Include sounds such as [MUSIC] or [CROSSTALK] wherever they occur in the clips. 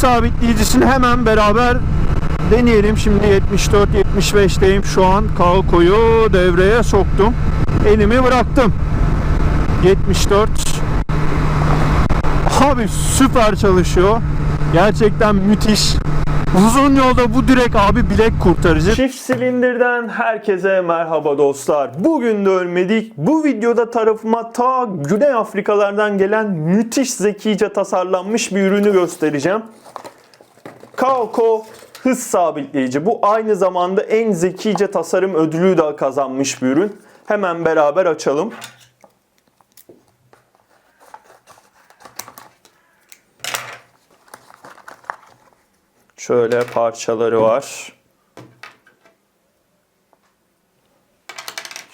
sabitleyicisini hemen beraber deneyelim. Şimdi 74-75'teyim şu an. Kalkoyu devreye soktum. Elimi bıraktım. 74 Abi süper çalışıyor. Gerçekten müthiş. Uzun yolda bu direkt abi bilek kurtarıcı. Çift silindirden herkese merhaba dostlar. Bugün de ölmedik. Bu videoda tarafıma ta Güney Afrikalardan gelen müthiş zekice tasarlanmış bir ürünü göstereceğim. Kaoko hız sabitleyici. Bu aynı zamanda en zekice tasarım ödülü de kazanmış bir ürün. Hemen beraber açalım. Şöyle parçaları var.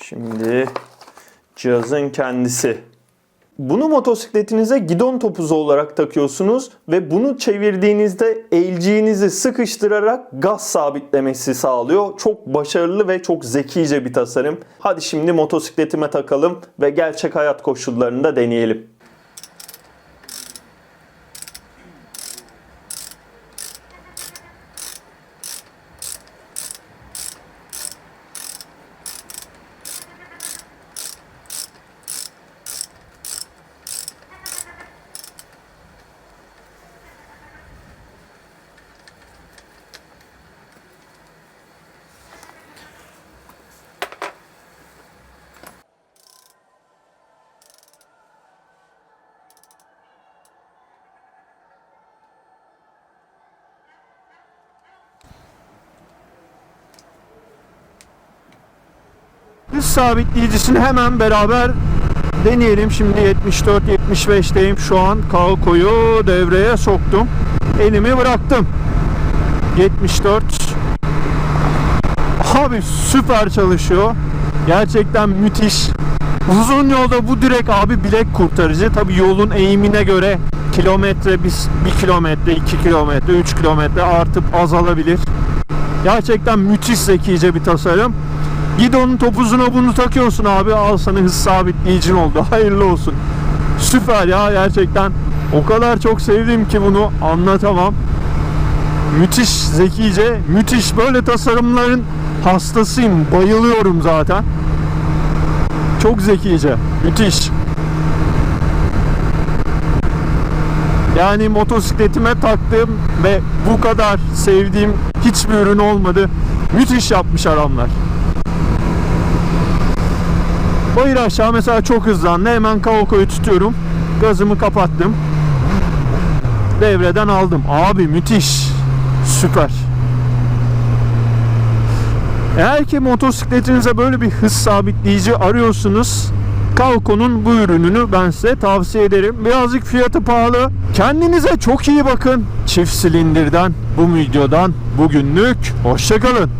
Şimdi cihazın kendisi. Bunu motosikletinize gidon topuzu olarak takıyorsunuz ve bunu çevirdiğinizde elciğinizi sıkıştırarak gaz sabitlemesi sağlıyor. Çok başarılı ve çok zekice bir tasarım. Hadi şimdi motosikletime takalım ve gerçek hayat koşullarında deneyelim. Hız sabitleyicisini hemen beraber deneyelim. Şimdi 74-75'teyim şu an. Kalkoyu devreye soktum. Elimi bıraktım. 74 Abi süper çalışıyor. Gerçekten müthiş. Uzun yolda bu direkt abi bilek kurtarıcı. Tabi yolun eğimine göre kilometre, 1 kilometre, 2 kilometre, 3 kilometre artıp azalabilir. Gerçekten müthiş zekice bir tasarım. Gidonun topuzuna bunu takıyorsun abi al sana hız sabitleyicin oldu. [LAUGHS] Hayırlı olsun. Süper ya gerçekten. O kadar çok sevdim ki bunu anlatamam. Müthiş zekice, müthiş böyle tasarımların hastasıyım. Bayılıyorum zaten. Çok zekice, müthiş. Yani motosikletime taktığım ve bu kadar sevdiğim hiçbir ürün olmadı. Müthiş yapmış adamlar. Bayır aşağı mesela çok hızlandı. Hemen Kaoko'yu tutuyorum. Gazımı kapattım. Devreden aldım. Abi müthiş. Süper. Eğer ki motosikletinize böyle bir hız sabitleyici arıyorsunuz Kalko'nun bu ürününü ben size tavsiye ederim. Birazcık fiyatı pahalı. Kendinize çok iyi bakın. Çift silindirden bu videodan bugünlük hoşçakalın.